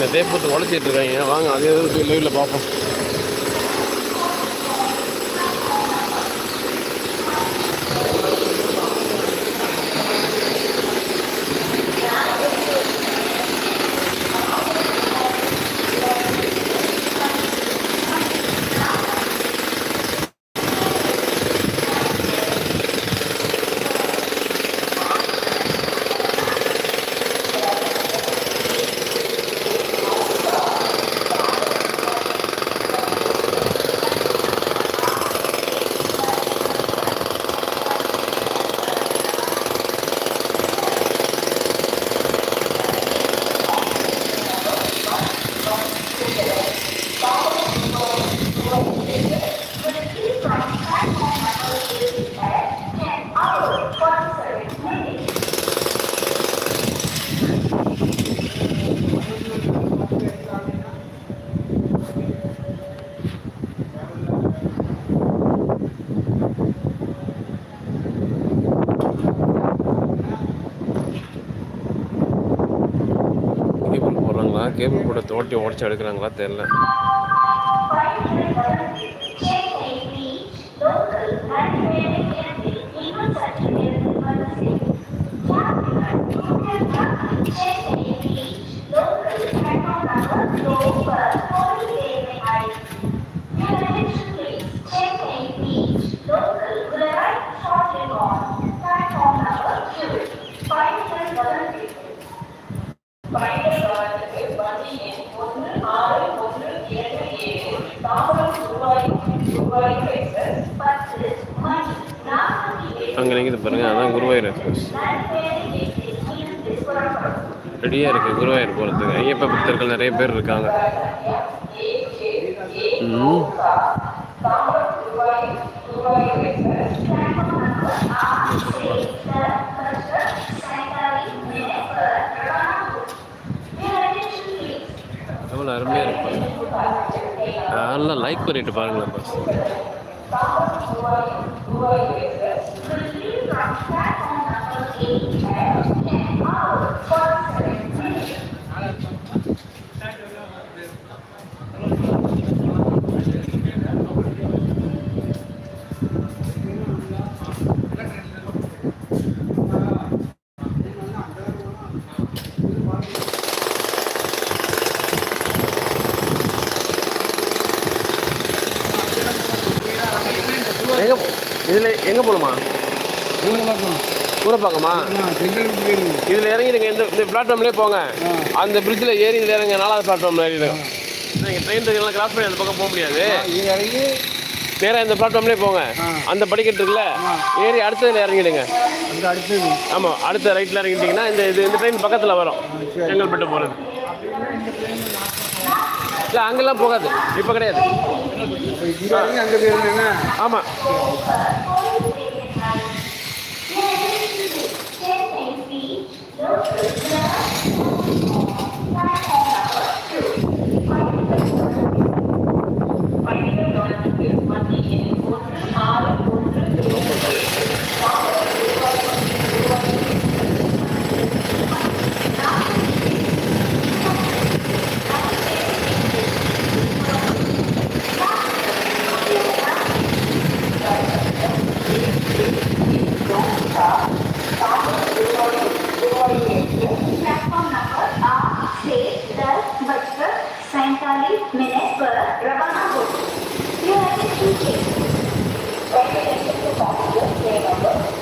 இந்த தேப்பத்தை உடச்சிட்டு இருக்காங்க. வாங்க அதே லைவில் பார்ப்போம் கேபிள் போடுறாங்களா கேபிள் போட தோட்டி உடச்சி எடுக்கிறாங்களா? தெரில அங்கே நிற்கிது பாருங்க அதான் குருவாயூர் எக்ஸ்பிரஸ் ரெடியாக இருக்குது குருவாயூர் போகிறதுக்கு ஐயப்ப பக்தர்கள் நிறைய பேர் இருக்காங்க. எவ்வளோ அருமையாக இருப்பாங்க நல்லா லைக் பண்ணிட்டு பாருங்களேன் பஸ் எங்கே இதில் எங்கே போகணுமா ஊரப்பாக்கமா. இதில் இறங்கிடுங்க இந்த இந்த பிளாட்ஃபார்ம்லேயே போங்க. அந்த பிரிட்ஜில் ஏறி இதில் இறங்க நாலாவது பிளாட்ஃபார்மில் ஏறிடுங்க. நீங்கள் ட்ரெயின் எல்லாம் கிராஸ் பண்ணி அந்த பக்கம் போக முடியாது. நேராக இந்த பிளாட்ஃபார்ம்லேயே போங்க. அந்த படிக்கட்டு இருக்குல்ல ஏறி அடுத்ததில் இறங்கிடுங்க. ஆமாம் அடுத்த ரைட்டில் இறங்கிட்டீங்கன்னா இந்த இது இந்த ட்ரெயின் பக்கத்தில் வரும். செங்கல்பட்டு போகிறது இல்லை அங்கெல்லாம் போகாது. இப்போ கிடையாது. ஆமாம் बजकर सैतालीस मिनट पर रवाना हो। यह है।